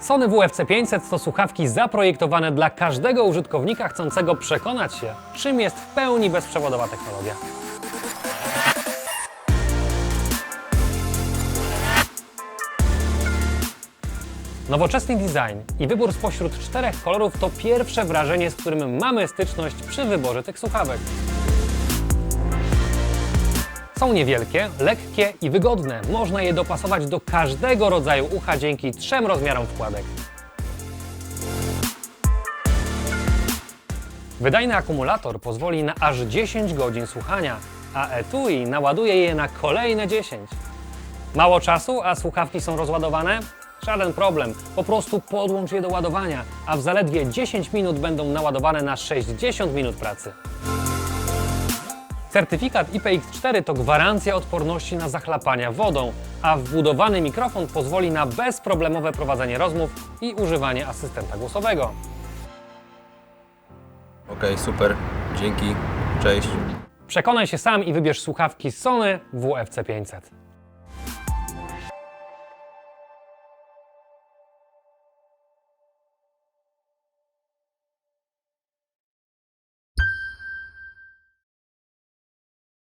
Sony WFC 500 to słuchawki zaprojektowane dla każdego użytkownika chcącego przekonać się, czym jest w pełni bezprzewodowa technologia. Nowoczesny design i wybór spośród czterech kolorów to pierwsze wrażenie, z którym mamy styczność przy wyborze tych słuchawek. Są niewielkie, lekkie i wygodne. Można je dopasować do każdego rodzaju ucha dzięki trzem rozmiarom wkładek. Wydajny akumulator pozwoli na aż 10 godzin słuchania, a etui naładuje je na kolejne 10. Mało czasu, a słuchawki są rozładowane? Żaden problem, po prostu podłącz je do ładowania, a w zaledwie 10 minut będą naładowane na 60 minut pracy. Certyfikat IPX4 to gwarancja odporności na zachlapania wodą, a wbudowany mikrofon pozwoli na bezproblemowe prowadzenie rozmów i używanie asystenta głosowego. Okej, super. Dzięki. Cześć. Przekonaj się sam i wybierz słuchawki Sony WFC500.